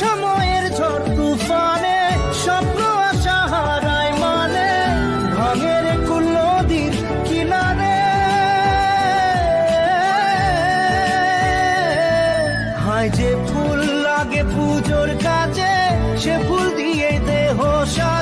সময়ের ঝড় তুফানে, স্বপ্ন আশা হারায় মানে ভাঙের কুল নদীর কিনারে। হায় যে ফুল লাগে পুজোর কাছে সে ফুল দিয়ে দেহ সা